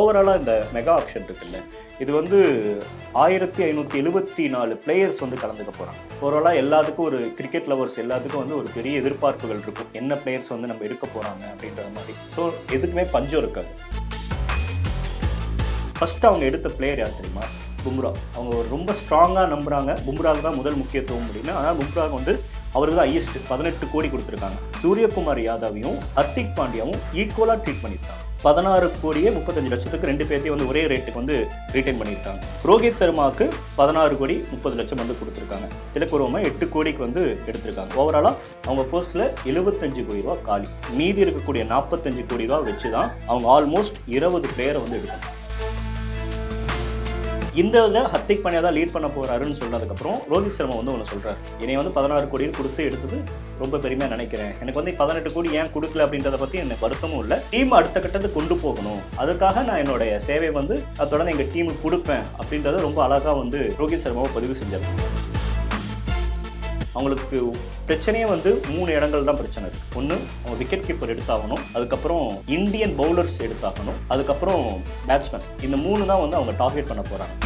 ஓவராலாக இந்த mega action இருக்குல்ல இது வந்து ஆயிரத்தி ஐநூற்றி எழுபத்தி நாலு பிளேயர்ஸ் வந்து கலந்துக்க போகிறாங்க ஓவராலாக எல்லாத்துக்கும் ஒரு கிரிக்கெட் லவர்ஸ் எல்லாத்துக்கும் வந்து ஒரு பெரிய எதிர்பார்ப்புகள் இருக்கும். என்ன பிளேயர்ஸ் வந்து நம்ம எடுக்க போகிறாங்க அப்படின்ற மாதிரி. ஸோ எதுக்குமே பஞ்சம் இருக்காது. ஃபர்ஸ்ட் அவங்க எடுத்த பிளேயர் யார் தெரியுமா? பும்ரா. அவங்க ஒரு ரொம்ப ஸ்ட்ராங்காக நம்புகிறாங்க பும்ராவுக்கு தான் முதல் முக்கியத்துவம் முடியும் ஆனால் பும்ராவுக்கு வந்து அவருக்கு தான் ஹையஸ்ட் பதினெட்டு கோடி கொடுத்துருக்காங்க. சூரியகுமார் யாதவையும் ஹர்திக் பாண்டியாவும் ஈக்குவலாக ட்ரீட் பண்ணியிருக்காங்க. பதினாறு கோடியே முப்பத்தஞ்சு லட்சத்துக்கு ரெண்டு பேர்த்தையும் வந்து ஒரே ரேட்டுக்கு வந்து ரீட்டைன் பண்ணியிருக்காங்க. ரோஹித் சர்மாவுக்கு பதினாறு கோடி முப்பது லட்சம் வந்து கொடுத்துருக்காங்க. திலக்குருவமாக எட்டு கோடிக்கு வந்து எடுத்திருக்காங்க. ஓவராலாக அவங்க போஸ்ட்டில் எழுபத்தஞ்சு கோடி ரூபா காலி. மீதி இருக்கக்கூடிய நாற்பத்தஞ்சு கோடி ரூபா வச்சு தான் அவங்க ஆல்மோஸ்ட் இருபது பேரை வந்து எடுக்கணும் இந்த இதில் ஹர்திக் பாண்டியா தான் லீட் பண்ண போறாருன்னு சொன்னதுக்கப்புறம் ரோஹித் சர்மா வந்து ஒன்று சொல்கிறார் என்னை வந்து பதினாறு கோடியில் கொடுத்து எடுத்தது ரொம்ப பெருமையாக நினைக்கிறேன். எனக்கு வந்து பதினெட்டு கோடி ஏன் கொடுக்கல அப்படின்றத பற்றி எனக்கு வருத்தமும் இல்லை. டீம் அடுத்த கட்டத்துக்கு கொண்டு போகணும். அதுக்காக நான் என்னுடைய சேவை வந்து அதோட தொடர்ந்து எங்கள் டீமுக்கு கொடுப்பேன் அப்படின்றத ரொம்ப அழகாக வந்து ரோஹித் சர்மாவை பதிவு செஞ்சார். அவங்களுக்கு பிரச்சனையே வந்து மூணு இடங்கள் தான் பிரச்சனை இருக்கு. ஒன்று அவங்க விக்கெட் கீப்பர் எடுத்தாகணும். அதுக்கப்புறம் இந்தியன் பவுலர்ஸ் எடுத்தாகணும். அதுக்கப்புறம் பேட்ஸ்மேன் இந்த மூணு தான் வந்து அவங்க டார்கெட் பண்ண போகிறாங்க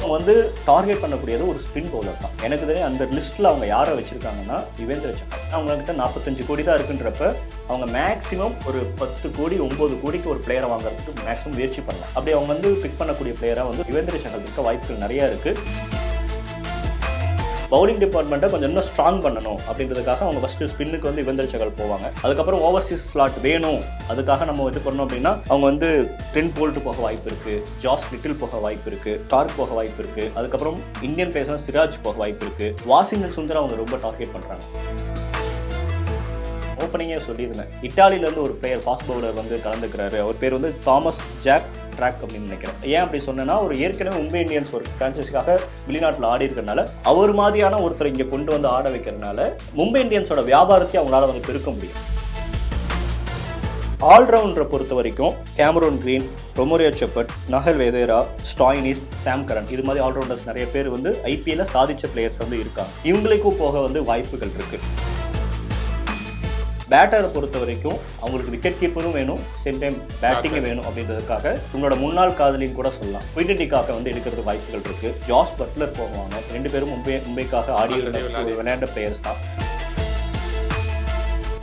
அவங்க வந்து டார்கெட் பண்ணக்கூடியது ஒரு ஸ்பின் பவுலர் தான். எனக்கு தெரியும் அந்த லிஸ்ட்டில் அவங்க யாரை வச்சுருக்காங்கன்னா யுவேந்திர சக்கர் அவங்கக்கிட்ட நாற்பத்தஞ்சு கோடி தான் இருக்குன்றப்ப அவங்க மேக்ஸிமம் ஒரு பத்து கோடி ஒம்பது கோடிக்கு ஒரு பிளேயரை வாங்குறதுக்கு மேக்ஸிமம் முயற்சி பண்ணலாம். அப்படி அவங்க வந்து பிக் பண்ணக்கூடிய பிளேயராக வந்து யுவேந்திர சக்கர் இருக்க வாய்ப்புகள் நிறையா இருக்குது பவுலிங் டிபார்ட்மெண்ட்டை கொஞ்சம் இன்னும் ஸ்ட்ராங் பண்ணணும் அப்படின்றதுக்காக அவங்க ஃபஸ்ட்டு ஸ்பின்னுக்கு வந்து யுவந்திர சகல் போவாங்க. அதுக்கப்புறம் ஓவர்சீஸ் ஸ்லாட் வேணும். அதுக்காக நம்ம இது பண்ணோம் அப்படின்னா அவங்க வந்து டென் போல்ட்டு போக வாய்ப்பு இருக்கு ஜாஸ் லிட்டில் போக வாய்ப்பு இருக்கு டார்க் போக வாய்ப்பு இருக்கு. அதுக்கப்புறம் இந்தியன் பிளேயர்ஸ் சிராஜ் போக வாய்ப்பு இருக்கு. வாஷிங்டன் சுந்தர் அவங்க ரொம்ப டார்கெட் பண்றாங்க. ஓப்பனிங்கே சொல்லியிருந்தேன். இட்டாலியிலேருந்து ஒரு பிளேயர் ஃபாஸ்ட் பவுலர் வந்து கலந்துக்கிறாரு. அவர் பேர் வந்து தாமஸ் ஜாக் ட்ராக் அப்படின்னு நினைக்கிறேன். ஏன் அப்படி சொன்னேன்னா ஒரு ஏற்கனவே மும்பை இந்தியன்ஸ் ஒரு ஃப்ரான்ச்சைஸிக்காக வெளிநாட்டில் ஆடி இருக்கிறனால அவர் மாதிரியான ஒருத்தர் இங்கே கொண்டு வந்து ஆட வைக்கிறதுனால மும்பை இந்தியன்ஸோட வியாபாரத்தை அவங்களால வந்து பெருக்க முடியும். ஆல்ரவுண்டரை பொறுத்த வரைக்கும் கேமரோன் கிரீன் ரொமோரியா செப்பட் நகல் வேதேரா ஸ்டாயினிஸ் சாம் கரன் இது மாதிரி ஆல்ரவுண்டர்ஸ் நிறைய பேர் வந்து ஐபிஎல்ல சாதிச்ச பிளேயர்ஸ் வந்து இருக்காங்க. இவங்களுக்கும் போக வந்து வாய்ப்புகள் இருக்குது பேட்டரை பொறுத்த வரைக்கும் அவங்களுக்கு விக்கெட் கீப்பரும் வேணும் சேம் டைம் பேட்டிங்கும் வேணும் அப்படின்றதுக்காக உங்களோட முன்னாள் காதலின்னு கூட சொல்லலாம். குயின்டிக்காக வந்து எடுக்கிறது வாய்ப்புகள் இருக்கு. ஜாஸ் பட்லர் போவாங்க ரெண்டு பேரும் மும்பை மும்பைக்காக ஆடி Already விளையாடி. விளையாண்ட பிளேயர்ஸ் தான்.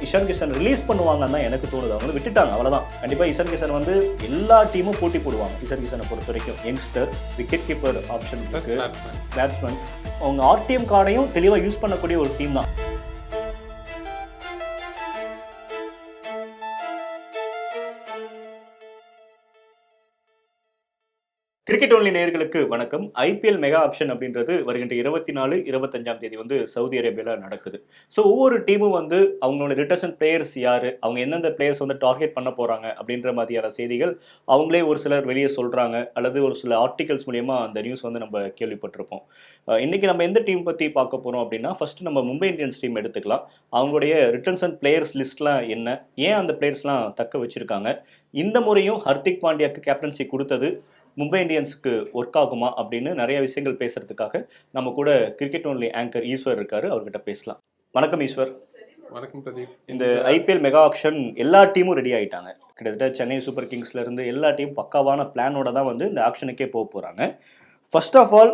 இஷான் கிஷன் ரிலீஸ் பண்ணுவாங்கன்னு தான் எனக்கு தோணுது. அவங்க விட்டுட்டாங்க அவ்வளவுதான். கண்டிப்பா இஷான் கிஷன் வந்து எல்லா டீமும் போட்டி போடுவாங்க. இஷான் கிஷனை பொறுத்த வரைக்கும் யங்ஸ்டர் விக்கெட் கீப்பர் ஆப்ஷன் இருக்கு பேட்ஸ்மேன் பேட்ஸ்மேன் அவங்க ஆர்டிஎம் கார்டையும் தெளிவாக யூஸ் பண்ணக்கூடிய ஒரு டீம் தான். கிரிக்கெட் ஒன்லி நேயர்களுக்கு வணக்கம். ஐபிஎல் மெகா ஆக்ஷன் அப்படின்றது வருகின்ற இருபத்தி நாலு இருபத்தஞ்சாம் தேதி வந்து சவுதி அரேபியாவில் நடக்குது. ஸோ ஒவ்வொரு டீமும் வந்து அவங்களோட ரிட்டர்ஷன் பிளேயர்ஸ் யார்? அவங்க எந்தெந்த பிளேயர்ஸ் வந்து டார்கெட் பண்ண போகிறாங்க அப்படின்ற மாதிரியான செய்திகள் அவங்களே ஒரு சிலர் வெளியே சொல்கிறாங்க அல்லது ஒரு சில ஆர்டிகல்ஸ் மூலயமா அந்த நியூஸ் வந்து நம்ம கேள்விப்பட்டிருப்போம். இன்றைக்கி நம்ம எந்த டீம் பற்றி பார்க்க போகிறோம் அப்படின்னா ஃபஸ்ட்டு நம்ம மும்பை இந்தியன்ஸ் டீம் எடுத்துக்கலாம். அவங்களுடைய ரிட்டர்ன்ஸ் பிளேயர்ஸ் லிஸ்ட்லாம் என்ன? ஏன் அந்த பிளேயர்ஸ்லாம் தக்க வச்சுருக்காங்க? இந்த முறையும் ஹர்திக் பாண்டியாக்கு கேப்டன்சி கொடுத்தது. மும்பை இந்தியன்ஸுக்கு ஒர்க் ஆகுமா அப்படின்னு நிறைய விஷயங்கள் பேசுறதுக்காக நம்ம கூட கிரிக்கெட் ஒன்லி ஆங்கர் ஈஸ்வர் இருக்காரு அவர்கிட்ட பேசலாம். வணக்கம் ஈஸ்வர். வணக்கம் பிரதீப். இந்த ஐபிஎல் மெகா ஆக்ஷன் எல்லா டீமும் ரெடி ஆயிட்டாங்க. கிட்டத்தட்ட சென்னை சூப்பர் கிங்ஸ்ல இருந்து எல்லா டீம் பக்காவான பிளானோட தான் வந்து இந்த ஆக்ஷனுக்கே போக போறாங்க. ஃபர்ஸ்ட் ஆஃப் ஆல்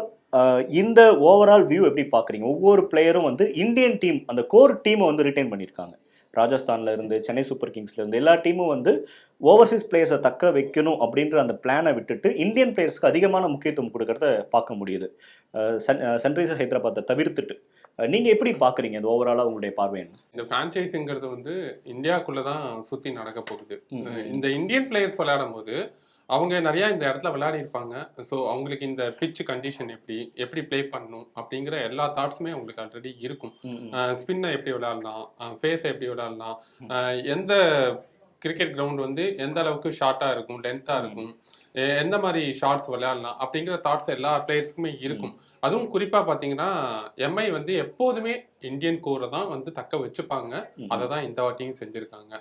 இந்த ஓவரால் வியூ எப்படி பாக்குறீங்க? ஒவ்வொரு பிளேயரும் வந்து இந்தியன் டீம் அந்த கோர் டீமை வந்து ரிட்டைன் பண்ணியிருக்காங்க ராஜஸ்தான்ல இருந்து சென்னை சூப்பர் கிங்ஸ்ல இருந்து எல்லா டீமும் வந்து ஓவர்சீஸ் பிளேயர்ஸை தக்க வைக்கணும் அப்படின்ற அந்த பிளானை விட்டுட்டு இந்தியன் பிளேயர்ஸ்க்கு அதிகமான முக்கியத்துவம் கொடுக்கறத பார்க்க முடியுது. சன்ரைசர்ஸ் ஹைதராபாத்தை தவிர்த்துட்டு நீங்க எப்படி பாக்குறீங்க இந்த ஓவராலா உங்களுடைய பார்வை என்ன? இந்த பிரான்ச்சைஸிங்கிறது வந்து இந்தியாக்குள்ள தான் சுத்தி நடக்க போகுது. இந்த இந்தியன் பிளேயர்ஸ் விளையாடும் போது அவங்க நிறைய இந்த இடத்துல விளையாடி இருப்பாங்க ஸோ அவங்களுக்கு இந்த பிட்ச் கண்டிஷன் எப்படி எப்படி ப்ளே பண்ணணும் அப்படிங்கிற எல்லா தாட்ஸுமே அவங்களுக்கு ஆல்ரெடி இருக்கும். ஸ்பின்னை எப்படி விளையாடலாம் ஃபேஸை எப்படி விளையாடலாம் எந்த கிரிக்கெட் கிரவுண்ட் வந்து எந்த அளவுக்கு ஷார்ட்டாக இருக்கும் லென்த்தாக இருக்கும் எந்த மாதிரி ஷார்ட்ஸ் விளையாடலாம் அப்படிங்கிற தாட்ஸ் எல்லா பிளேயர்ஸ்க்குமே இருக்கும். அதுவும் குறிப்பா பாத்தீங்கன்னா எம்ஐ வந்து எப்போதுமே இந்தியன் கோரை தான் வந்து தக்க வச்சுப்பாங்க. அதை தான் இந்த வாட்டியும் செஞ்சிருக்காங்க.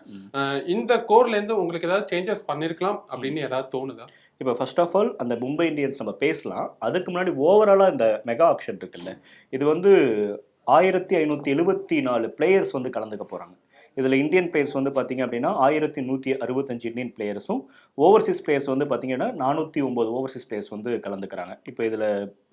இந்த கோர்ல இருந்து உங்களுக்கு ஏதாவது சேஞ்சஸ் பண்ணிருக்கலாம் அப்படின்னு ஏதாவது தோணுதா? இப்போ ஃபர்ஸ்ட் ஆஃப் ஆல் அந்த மும்பை இந்தியன்ஸ் நம்ம பேசலாம். அதுக்கு முன்னாடி ஓவராலாக இந்த மெகா ஆக்ஷன் இருக்குல்ல. இது வந்து ஆயிரத்தி ஐநூற்றி எழுபத்தி நாலு பிளேயர்ஸ் வந்து கலந்துக்க போகிறாங்க இதில் இந்தியன் பிளேயர்ஸ் வந்து பார்த்திங்க அப்படின்னா ஆயிரத்தி நூற்றி அறுபத்தஞ்சு இந்தியன் பிளேயர்ஸும் ஓவர்சீஸ் பிளேயர்ஸ் வந்து பார்த்தீங்கன்னா நானூற்றி ஒம்பது ஓவர்சீஸ் பிளேயர்ஸ் வந்து கலந்துக்கிறாங்க. இப்போ இதில்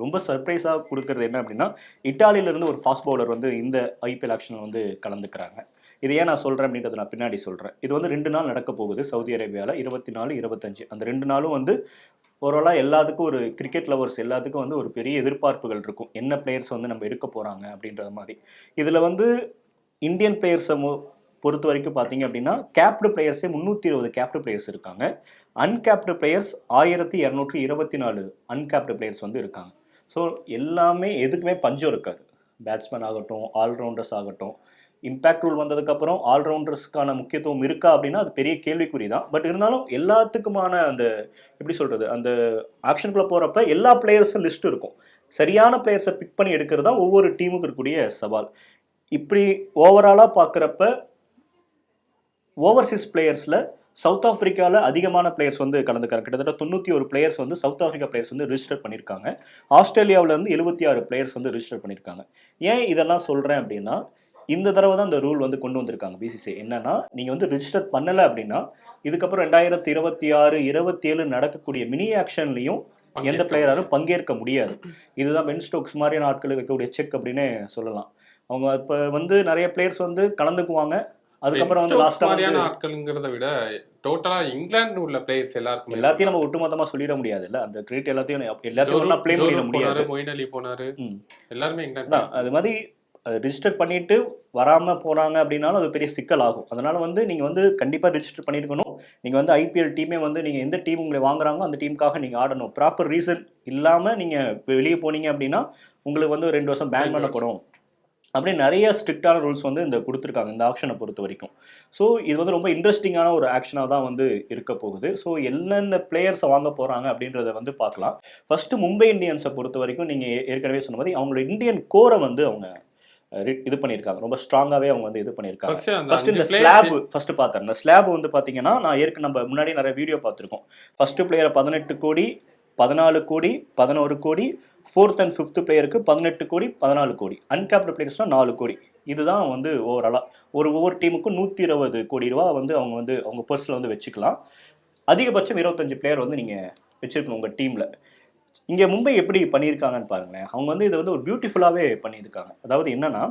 ரொம்ப சர்ப்ரைஸாக கொடுக்குறது என்ன அப்படின்னா இட்டாலியிலேருந்து ஒரு ஃபாஸ்ட் பவுலர் வந்து இந்த ஐபிஎல் ஆக்ஷனில் வந்து கலந்துக்கிறாங்க. இது ஏன் நான் சொல்கிறேன் அப்படின்றத நான் பின்னாடி சொல்கிறேன் இது வந்து ரெண்டு நாள் நடக்க போகுது சவுதி அரேபியாவில் இருபத்தி நாலு இருபத்தஞ்சு. அந்த ரெண்டு நாளும் வந்து ஓவராலாக எல்லாத்துக்கும் ஒரு கிரிக்கெட் லவர்ஸ் எல்லாத்துக்கும் வந்து ஒரு பெரிய எதிர்பார்ப்புகள் இருக்கும். என்ன பிளேயர்ஸ் வந்து நம்ம எடுக்க போகிறாங்க அப்படின்ற மாதிரி. இதில் வந்து இந்தியன் பிளேயர்ஸை பொறுத்த வரைக்கும் பார்த்தீங்க அப்படின்னா கேப்டு பிளேயர்ஸே முந்நூற்றி இருபது கேப்டு பிளேயர்ஸ் இருக்காங்க. அன்கேப்டு பிளேயர்ஸ் ஆயிரத்தி இரநூற்றி இருபத்தி நாலு அன்கேப்டு பிளேயர்ஸ் வந்து இருக்காங்க. ஸோ எல்லாமே எதுக்குமே பஞ்சம் இருக்காது. பேட்ஸ்மேன் ஆகட்டும் ஆல்ரவுண்டர்ஸ் ஆகட்டும். இம்பேக்ட் ரூல் வந்ததுக்கப்புறம் ஆல்ரவுண்டர்ஸ்க்கான முக்கியத்துவம் இருக்கா அப்படின்னா அது பெரிய கேள்விக்குறி தான். பட் இருந்தாலும் எல்லாத்துக்குமான அந்த எப்படி சொல்கிறது அந்த ஆக்ஷனுக்குள்ளே போகிறப்ப எல்லா பிளேயர்ஸும் லிஸ்ட் இருக்கும். சரியான பிளேயர்ஸை பிக் பண்ணி எடுக்கிறது தான் ஒவ்வொரு டீமுக்கு இருக்கக்கூடிய சவால். இப்படி ஓவராலாக பார்க்குறப்ப ஓவர்சீஸ் பிளேயர்ஸில் சவுத் ஆஃப்ரிக்காவில் அதிகமான பிளேயர்ஸ் வந்து கலந்துக்கிறாங்க. கிட்டத்தட்ட தொண்ணூற்றி ஒரு பிளேயர்ஸ் வந்து சவுத் ஆஃப்ரிக்கா பிளேயர்ஸ் வந்து ரிஜிஸ்டர் பண்ணியிருக்காங்க ஆஸ்திரேலியாவில் இருந்து எழுபத்தி ஆறு பிளேயர்ஸ் வந்து ரிஜிஸ்டர் பண்ணியிருக்காங்க ஏன் இதெல்லாம் சொல்கிறேன் அப்படின்னா இந்த தடவை தான் இந்த ரூல் வந்து கொண்டு வந்திருக்காங்க பிசிசி என்னன்னா நீங்கள் வந்து ரிஜிஸ்டர் பண்ணலை அப்படின்னா இதுக்கப்புறம் ரெண்டாயிரத்தி இருபத்தி ஆறு இருபத்தி ஏழு நடக்கக்கூடிய மினி ஆக்ஷன்லையும் எந்த பிளேயராலும் பங்கேற்க முடியாது. இதுதான் பென் ஸ்டோக்ஸ் மாதிரியான ஆட்களுக்கு இருக்கக்கூடிய செக் அப்படின்னு சொல்லலாம். அவங்க இப்போ வந்து நிறைய பிளேயர்ஸ் வந்து கலந்துக்குவாங்க. அதுக்கப்புறம் வந்து லாஸ்ட்டாக மாதிரியான ஆட்களுங்கிறத விட டோட்டலா இங்கிலாந்து உள்ள பிளேயர்ஸ் எல்லாருக்குமே எல்லாத்தையும் நம்ம ஒட்டுமொத்தமா சொல்லிட முடியாதுல்ல? அந்த கிரெடிட் எல்லாத்தையும் எல்லாத்தையும் ப்ளே பண்ணிட முடியாது. மொயின் அலி போனாரு. எல்லாருமே இங்கிலாந்து அது மாதிரி ரிஜிஸ்டர் பண்ணிட்டு வராம போறாங்க அப்படின்னாலும் அது பெரிய சிக்கல் ஆகும். அதனால வந்து நீங்க வந்து கண்டிப்பா ரிஜிஸ்டர் பண்ணிருக்கணும். நீங்க வந்து ஐபிஎல் டீமே வந்து நீங்க எந்த டீம் உங்களை வாங்குறாங்களோ அந்த டீமுக்காக நீங்க ஆடணும். ப்ராப்பர் ரீசன் இல்லாம நீங்க வெளியே போனீங்க அப்படின்னா உங்களுக்கு வந்து ரெண்டு வருஷம் பேன் பண்ணப்படும். அப்படி நிறைய ஸ்ட்ரிக்டான ரூல்ஸ் வந்து இந்த கொடுத்துருக்காங்க இந்த ஆக்ஷனை பொறுத்த வரைக்கும். ஸோ இது வந்து ரொம்ப இன்ட்ரெஸ்டிங்கான ஒரு ஆக்ஷனாக தான் வந்து இருக்க போகுது. ஸோ என்னென்ன பிளேயர்ஸை வாங்க போகிறாங்க அப்படின்றத வந்து பார்க்கலாம். ஃபர்ஸ்ட் மும்பை இந்தியன்ஸை பொறுத்த வரைக்கும் நீங்கள் ஏற்கனவே சொன்ன மாதிரி அவங்களோட இந்தியன் கோரை வந்து அவங்க இது பண்ணியிருக்காங்க. ரொம்ப ஸ்ட்ராங்காகவே அவங்க வந்து இது பண்ணியிருக்காங்க. ஃபர்ஸ்ட் இந்த ஸ்லாப் ஃபர்ஸ்ட் பார்த்தேன். இந்த ஸ்லாப் வந்து பார்த்தீங்கன்னா நான் ஏற்கனவே நம்ம முன்னாடி நிறைய வீடியோ பார்த்துருக்கோம். ஃபர்ஸ்ட் பிளேயரை பதினெட்டு கோடி பதினாலு கோடி பதினோரு கோடி ஃபோர்த் அண்ட் ஃபிஃப்த் பிளேயருக்கு பதினெட்டு கோடி பதினாலு கோடி. அன்கேப்டு பிளேயர்ஸ்னால் நாலு கோடி. இதுதான் வந்து ஓவராலாக ஒரு ஒவ்வொரு டீமுக்கும் நூற்றி இருபது கோடி ரூபா வந்து அவங்க வந்து அவங்க பர்ஸில் வந்து வச்சுக்கலாம். அதிகபட்சம் இருபத்தஞ்சு பிளேயர் வந்து நீங்கள் வச்சுருக்கணும் உங்கள் டீமில் இங்கே மும்பை எப்படி பண்ணியிருக்காங்கன்னு பாருங்களேன். அவங்க வந்து இதை வந்து ஒரு பியூட்டிஃபுல்லாகவே பண்ணியிருக்காங்க. அதாவது என்னன்னா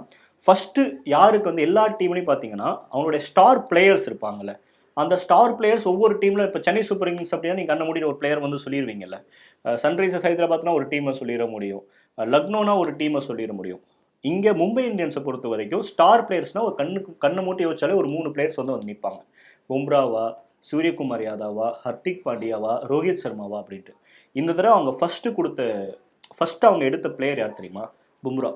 ஃபஸ்ட்டு யாருக்கு வந்து எல்லா டீம்லையும் பார்த்தீங்கன்னா அவங்களுடைய ஸ்டார் பிளேயர்ஸ் இருப்பாங்கல்ல. அந்த ஸ்டார் பிளேயர்ஸ் ஒவ்வொரு டீமில் இப்போ சென்னை சூப்பர் கிங்ஸ் அப்படின்னா நீங்கள் கண்ண முடியிற ஒரு பிளேயர் வந்து சொல்லிடுவீங்கல்ல சன்ரைசர்ஸ் ஹைதராபாத்னா ஒரு டீமை சொல்லிட முடியும். லக்னோனா ஒரு டீமை சொல்லிட முடியும். இங்கே மும்பை இந்தியன்ஸை பொறுத்த வரைக்கும் ஸ்டார் பிளேயர்ஸ்னால் ஒரு கண்ணுக்கு கண்ணை மூட்டி வச்சாலே ஒரு மூணு பிளேயர்ஸ் வந்து வந்து நிற்பாங்க பும்ராவா சூரியகுமார் யாதவா ஹர்திக் பாண்டியாவா ரோஹித் சர்மாவா அப்படின்ட்டு. இந்த தடவை அவங்க ஃபஸ்ட்டு கொடுத்த ஃபஸ்ட்டு அவங்க எடுத்த பிளேயர் யார் தெரியுமா? பும்ரா.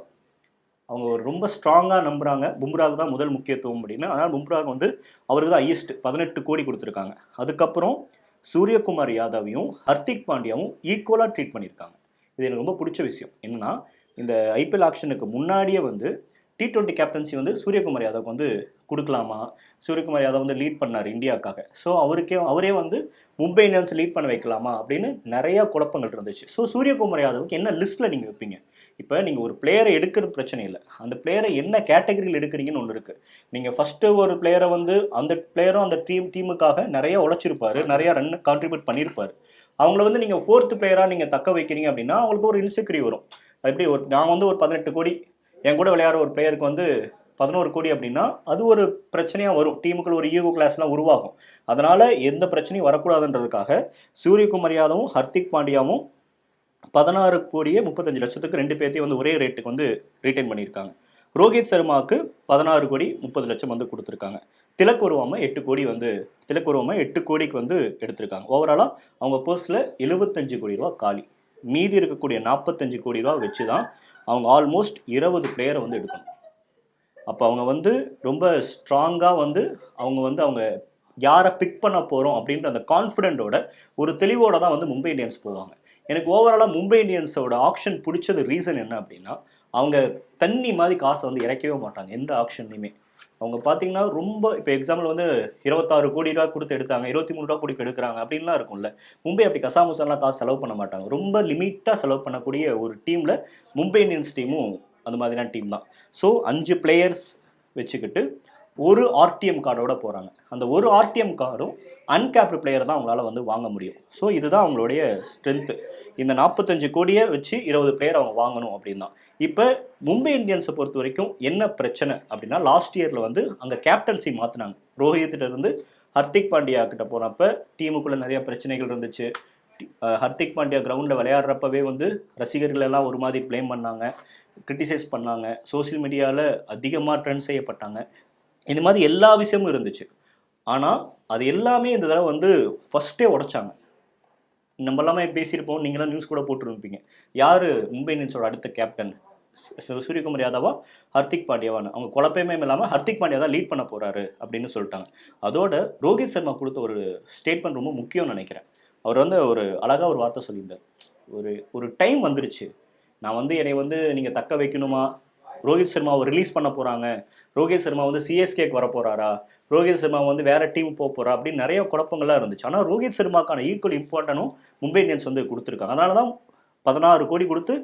அவங்க ரொம்ப ஸ்ட்ராங்காக நம்புறாங்க. பும்ராவுக்கு தான் முதல் முக்கியத்துவம் அப்படின்னு. அதனால் பும்ராவுக்கு வந்து அவருக்கு தான் ஹையஸ்ட் பதினெட்டு கோடி கொடுத்துருக்காங்க. அதுக்கப்புறம் சூரியகுமார் யாதவையும் ஹர்திக் பாண்டியாவும் ஈக்குவலாக ட்ரீட் பண்ணியிருக்காங்க. இது எனக்கு ரொம்ப பிடிச்ச விஷயம். என்னன்னா இந்த ஐபிஎல் ஆக்ஷனுக்கு முன்னாடியே வந்து டி டுவெண்ட்டி கேப்டன்சி வந்து சூரியகுமார் யாதவுக்கு வந்து கொடுக்கலாமா? சூரியகுமார் யாதவ் வந்து லீட் பண்ணார் இந்தியாவுக்காக. ஸோ அவருக்கே அவரே வந்து மும்பை இந்தியன்ஸ் லீட் பண்ண வைக்கலாமா? அப்படின்னு நிறையா குழப்பங்கள் இருந்துச்சு. ஸோ சூரியகுமார் யாதவுக்கு என்ன லிஸ்ட்டில் நீங்கள் வைப்பீங்க? இப்போ நீங்கள் ஒரு பிளேயரை எடுக்கிறது பிரச்சனை இல்லை. அந்த பிளேயரை என்ன கேட்டகரியில் எடுக்கிறீங்கன்னு ஒன்று இருக்குது நீங்கள் ஃபஸ்ட்டு ஒரு பிளேயரை வந்து அந்த பிளேயரும் அந்த டீம் டீமுக்காக நிறைய உழைச்சிருப்பாரு நிறைய ரன் கான்ட்ரிபியூட் பண்ணியிருப்பார் அவங்கள வந்து நீங்கள் ஃபோர்த்து பிளேயராக நீங்கள் தக்க வைக்கிறீங்க அப்படின்னா அவங்களுக்கு ஒரு இன்செக்யூரி வரும். அது எப்படி ஒரு நான் வந்து ஒரு பதினெட்டு கோடி என் கூட விளையாடுற ஒரு பிளேயருக்கு வந்து பதினோரு கோடி அப்படின்னா அது ஒரு பிரச்சனையாக வரும். டீமுக்குள்ள ஒரு ஈகோ கிளாஸ்லாம் உருவாகும். அதனால் எந்த பிரச்சனையும் வரக்கூடாதுன்றதுக்காக சூரியகுமார் யாதவும் ஹர்திக் பாண்டியாவும் பதினாறு கோடியே முப்பத்தஞ்சு லட்சத்துக்கு ரெண்டு பேர்த்தையும் வந்து ஒரே ரேட்டுக்கு வந்து ரீட்டைன் பண்ணியிருக்காங்க. ரோஹித் சர்மாவுக்கு பதினாறு கோடி முப்பது லட்சம் வந்து கொடுத்துருக்காங்க. திலக் உருவாம எட்டு கோடி வந்து திலக் உருவாம எட்டு கோடிக்கு வந்து எடுத்திருக்காங்க. ஓவராலாக அவங்க பர்ஸில் எழுபத்தஞ்சு கோடி ரூபா காலி. மீதி இருக்கக்கூடிய நாற்பத்தஞ்சு கோடி ரூபா வச்சு தான் அவங்க ஆல்மோஸ்ட் இருபது பிளேயரை வந்து எடுக்கணும். அப்போ அவங்க வந்து ரொம்ப ஸ்ட்ராங்காக வந்து அவங்க வந்து அவங்க யாரை பிக் பண்ண போகிறோம் அப்படின்ற அந்த கான்ஃபிடென்ட்டோட ஒரு தெளிவோட தான் வந்து மும்பை இந்தியன்ஸ் போவாங்க. எனக்கு ஓவராலாக மும்பை இந்தியன்ஸோட ஆக்ஷன் பிடிச்சது ரீசன் என்ன அப்படின்னா அவங்க தண்ணி மாதிரி காசை வந்து இறக்கவே மாட்டாங்க எந்த ஆக்ஷன்லையுமே அவங்க பார்த்தீங்கன்னா ரொம்ப இப்போ எக்ஸாம்பிள் வந்து இருபத்தாறு கோடி ரூபா கொடுத்து எடுத்தாங்க இருபத்தி மூணு ரூபா கொடுத்து எடுக்கிறாங்க அப்படின்லாம் இருக்கும்ல. மும்பை அப்படி கசாமுசாலாம் காசு செலவு பண்ண மாட்டாங்க. ரொம்ப லிமிட்டாக செலவு பண்ணக்கூடிய ஒரு டீமில் மும்பை இந்தியன்ஸ் டீமும் அந்த மாதிரியான டீம் தான். ஸோ அஞ்சு பிளேயர்ஸ் வச்சுக்கிட்டு ஒரு ஆர்டிஎம் கார்டோட போகிறாங்க அந்த ஒரு ஆர்டிஎம் காரும் அன்கேப்டு பிளேயர் தான் அவங்களால வந்து வாங்க முடியும். ஸோ இதுதான் அவங்களுடைய ஸ்ட்ரென்த்து இந்த நாற்பத்தஞ்சு கோடியை வச்சு இருபது பிளேயர் அவங்க வாங்கணும் அப்படின்னு. தான் இப்போ மும்பை இந்தியன்ஸை பொறுத்த வரைக்கும் என்ன பிரச்சனை அப்படின்னா லாஸ்ட் இயரில் வந்து அங்கே கேப்டன்சி மாற்றினாங்க ரோஹித்கிட்ட இருந்து ஹர்திக் பாண்டியா கிட்ட போகிறப்ப டீமுக்குள்ளே நிறைய பிரச்சனைகள் இருந்துச்சு. ஹர்திக் பாண்டியா கிரவுண்டில் விளையாடுறப்பவே வந்து ரசிகர்கள் எல்லாம் ஒரு மாதிரி ப்ளேம் பண்ணாங்க கிரிட்டிசைஸ் பண்ணாங்க. சோஷியல் மீடியாவில் அதிகமாக ட்ரெண்ட் செய்யப்பட்டாங்க. இந்த மாதிரி எல்லா விஷயமும் இருந்துச்சு. ஆனால் அது எல்லாமே இந்த தடவை வந்து ஃபஸ்ட்டே உடைச்சாங்க. நம்ம எல்லாமே பேசியிருப்போம். நீங்களாம் நியூஸ் கூட போட்டிருப்பீங்க யார்? மும்பை இந்தியன்ஸோட அடுத்த கேப்டன் சூரியகுமார் யாதவா ஹர்திக் பாண்டியாவான்னு அவங்க குழப்பமே இல்லாமல் ஹர்திக் பாண்டியா தான் லீட் பண்ண போகிறாரு அப்படின்னு சொல்லிட்டாங்க. அதோட ரோஹித் சர்மா கொடுத்த ஒரு ஸ்டேட்மெண்ட் ரொம்ப முக்கியம்னு நினைக்கிறேன். அவர் வந்து ஒரு அழகாக ஒரு வார்த்தை சொல்லியிருந்தார். ஒரு ஒரு டைம் வந்துருச்சு. நான் வந்து என்னை வந்து நீங்கள் தக்க வைக்கணுமா? ரோஹித் சர்மாவை ரிலீஸ் பண்ண போகிறாங்க ரோஹித் சர்மா வந்து சிஎஸ்கேக்கு வர போகிறாரா ரோஹித் சர்மா வந்து வேற டீம் போக போறா அப்படின்னு நிறைய குழப்பங்கள்லாம் இருந்துச்சு. ஆனால் ரோஹித் சர்மாக்கான ஈக்குவல் இம்பார்ட்டனும் மும்பை இந்தியன்ஸ் வந்து கொடுத்துருக்காங்க. அதனால தான் பதினாறு கோடி கொடுத்து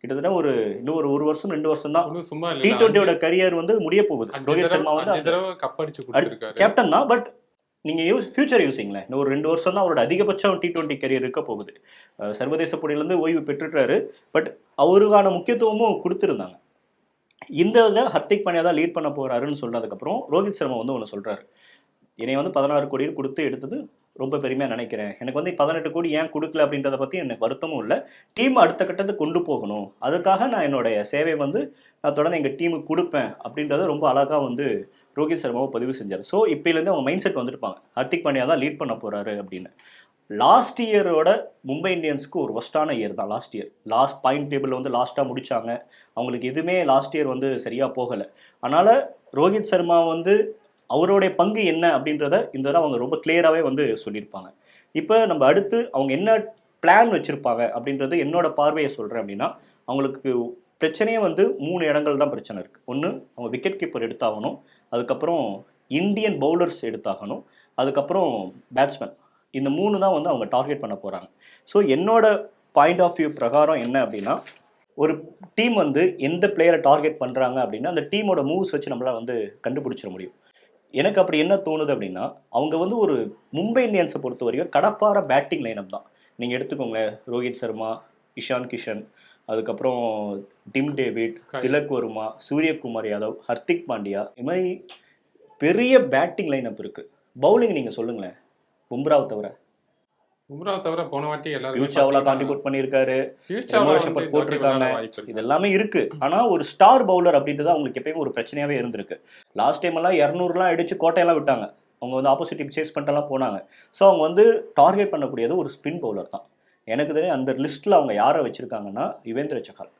கிட்டத்தட்ட ஒரு இன்னும் ஒரு ஒரு வருஷம் ரெண்டு வருஷம் தான் சும்மா டி டுவெண்ட்டியோட கரியர் வந்து முடிய போகுது. ரோஹித் சர்மா வந்து கேப்டன் தான் பட் நீங்க யூஸ் ஃபியூச்சர் யூசிங்ல இன்னும் ஒரு ரெண்டு வருஷம் தான் அவரோட அதிகபட்சம் டி டுவெண்ட்டி கரியர் இருக்க போகுது. சர்வதேச போட்டியிலேருந்து ஓய்வு பெற்றுட்டாரு பட் அவருக்கான முக்கியத்துவமும் கொடுத்துருந்தாங்க. இந்த இதில் ஹர்திக் பாண்டியா தான் லீட் பண்ண போகிறாருன்னு சொன்னதுக்கப்புறம் ரோஹித் சர்மா வந்து ஒன்று சொல்கிறாரு என்னை வந்து பதினாறு கோடி கொடுத்து எடுத்தது ரொம்ப பெருமையாக நினைக்கிறேன். எனக்கு வந்து பதினெட்டு கோடி ஏன் கொடுக்கல அப்படின்றத பற்றி எனக்கு வருத்தமும் இல்லை. டீம் அடுத்த கட்டத்துக்கு கொண்டு போகணும். அதுக்காக நான் என்னுடைய சேவை வந்து நான் தொடர்ந்து எங்கள் டீமுக்கு கொடுப்பேன் அப்படின்றத ரொம்ப அழகாக வந்து ரோஹித் சர்மாவை பதிவு செஞ்சார். ஸோ இப்போலேருந்து அவங்க மைண்ட் செட் வந்துருப்பாங்க ஹர்திக் பாண்டியா தான் லீட் பண்ண போகிறாரு அப்படின்னு. லாஸ்ட் இயரோட மும்பை இந்தியன்ஸ்க்கு ஒரு ஒஸ்டான இயர் தான் last year last point table வந்து லாஸ்ட்டாக முடித்தாங்க அவங்களுக்கு எதுவுமே லாஸ்ட் இயர் வந்து சரியாக போகலை. அதனால் ரோஹித் சர்மா வந்து அவருடைய பங்கு என்ன அப்படின்றத இந்த தடவை அவங்க ரொம்ப கிளியராகவே வந்து சொல்லியிருப்பாங்க. இப்போ நம்ம அடுத்து அவங்க என்ன பிளான் வச்சுருப்பாங்க அப்படின்றது என்னோட பார்வையை சொல்கிறேன் அப்படின்னா அவங்களுக்கு பிரச்சனையே வந்து மூணு இடங்கள் தான் பிரச்சனை இருக்குது ஒன்று அவங்க விக்கெட் கீப்பர் எடுத்தாகணும். அதுக்கப்புறம் இந்தியன் பவுலர்ஸ் எடுத்தாகணும். அதுக்கப்புறம் பேட்ஸ்மேன் இந்த மூணு தான் வந்து அவங்க டார்கெட் பண்ண போகிறாங்க ஸோ என்னோட பாயிண்ட் ஆஃப் வியூ பிரகாரம் என்ன அப்படின்னா ஒரு டீம் வந்து எந்த பிளேயரை டார்கெட் பண்ணுறாங்க அப்படின்னா அந்த டீமோட மூவ்ஸ் வச்சு நம்மளால் வந்து கண்டுபிடிச்சிட முடியும். எனக்கு அப்படி என்ன தோணுது அப்படின்னா அவங்க வந்து ஒரு மும்பை இந்தியன்ஸை பொறுத்த வரைக்கும் கடப்பார பேட்டிங் லைனப் தான். நீங்கள் எடுத்துக்கோங்களேன் ரோஹித் சர்மா இஷான் கிஷன் அதுக்கப்புறம் டிம் டேவிட். திலக் வர்மா சூரியகுமார் யாதவ் ஹர்திக் பாண்டியா இது மாதிரி பெரிய பேட்டிங் லைனப் இருக்கு. பவுலிங் நீங்கள் சொல்லுங்களேன். பும்ராவை தவிர. பும்ராவை தவிர போன வாட்டி எல்லாரும் பியூச் சாவ்லா கான்ட்ரிபியூட் பண்ணியிருக்காரு. போட்டிருக்காங்க. இது எல்லாமே இருக்கு. ஆனா ஒரு ஸ்டார் பவுலர் அப்படின்றது அவங்களுக்கு எப்பயுமே ஒரு பிரச்சனையாவே இருந்திருக்கு. லாஸ்ட் டைம் எல்லாம் இரநூறுலாம் அடிச்சு கோட்டையெல்லாம் விட்டாங்க. அவங்க வந்து ஆப்போசிட் டீம் சேஸ் பண்ணிட்டுலாம் போனாங்க. ஸோ அவங்க வந்து டார்கெட் பண்ணக்கூடியது ஒரு ஸ்பின் பவுலர் தான். எனக்கு தெரியும் அந்த லிஸ்ட்டில் அவங்க யாரை வச்சிருக்காங்கன்னா யுவேந்திர சகால்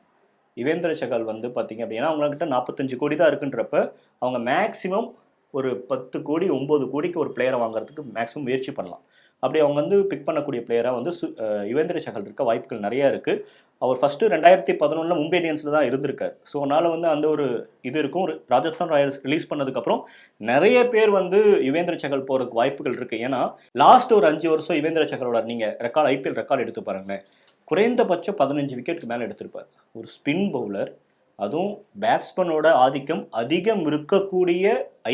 யுவேந்திர சகால் வந்து பார்த்தீங்க அப்படின்னா அவங்கக்கிட்ட நாற்பத்தஞ்சு கோடி தான் இருக்குன்றப்ப அவங்க மேக்ஸிமம் ஒரு பத்து கோடி ஒம்பது கோடிக்கு ஒரு பிளேயரை வாங்குறதுக்கு மேக்ஸிமம் முயற்சி பண்ணலாம். அப்படி அவங்க வந்து பிக் பண்ணக்கூடிய பிளேயராக வந்து சு- யுவேந்திர சகல் இருக்க வாய்ப்புகள் நிறைய இருக்குது அவர் ஃபஸ்ட்டு ரெண்டாயிரத்தி பதினொன்றில் மும்பை இந்தியன்ஸில் தான் இருந்திருக்கார். ஸோ அதனால் வந்து அந்த ஒரு இது இருக்கும். ஒரு ராஜஸ்தான் ராயல்ஸ் ரிலீஸ் பண்ணதுக்கப்புறம் நிறைய பேர் வந்து யுவேந்திர சகல் போகிறதுக்கு வாய்ப்புகள் இருக்குது ஏன்னா லாஸ்ட் ஒரு அஞ்சு வருஷம் யுவேந்திர சகலோட நீங்கள் ரெக்கார்ட் ஐபிஎல் ரெக்கார்ட் எடுத்து பாருங்களேன். குறைந்தபட்சம் பதினஞ்சு விக்கெட்டுக்கு மேலே எடுத்திருப்பார். ஒரு ஸ்பின் பவுலர் அதுவும் பேட்ஸ்மேனோட ஆதிக்கம் அதிகம் இருக்கக்கூடிய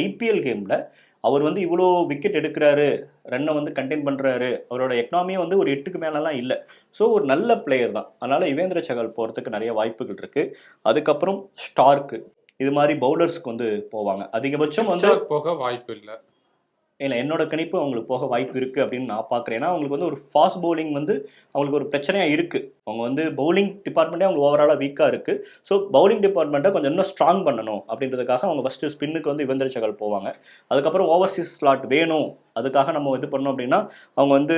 ஐபிஎல் கேமில் அவர் வந்து இவ்வளோ விக்கெட் எடுக்கிறாரு ரன்னை வந்து கண்டெயின் பண்ணுறாரு அவரோட எக்கனாமியே வந்து ஒரு எட்டுக்கு மேலெலாம் இல்லை. ஸோ ஒரு நல்ல பிளேயர் தான். அதனால் யுவேந்திர சகல் போகிறதுக்கு நிறைய வாய்ப்புகள் இருக்குது அதுக்கப்புறம் ஸ்டார்க்கு இது மாதிரி பவுலர்ஸ்க்கு வந்து போவாங்க. அதிகபட்சம் வந்து போக வாய்ப்பு இல்லை. இல்லை என்னோட கணிப்பு அவங்களுக்கு போக வாய்ப்பு இருக்குது அப்படின்னு நான் பார்க்குறேன் ஏன்னா அவங்களுக்கு வந்து ஒரு ஃபாஸ்ட் பவுலிங் வந்து அவங்களுக்கு ஒரு பிரச்சனையாக இருக்குது அவங்க வந்து பவுலிங் டிபார்ட்மெண்ட்டே அவங்க ஓவராலாக வீக்காக இருக்குது ஸோ பவுலிங் டிபார்ட்மெண்ட்டை கொஞ்சம் இன்னும் ஸ்ட்ராங் பண்ணணும் அப்படின்றதுக்காக அவங்க ஃபஸ்ட்டு ஸ்பின்னுக்கு வந்து யுவந்திர சகல் போவாங்க. அதுக்கப்புறம் ஓவர்சீஸ் ஸ்லாட் வேணும். அதுக்காக நம்ம இது பண்ணோம் அப்படின்னா அவங்க வந்து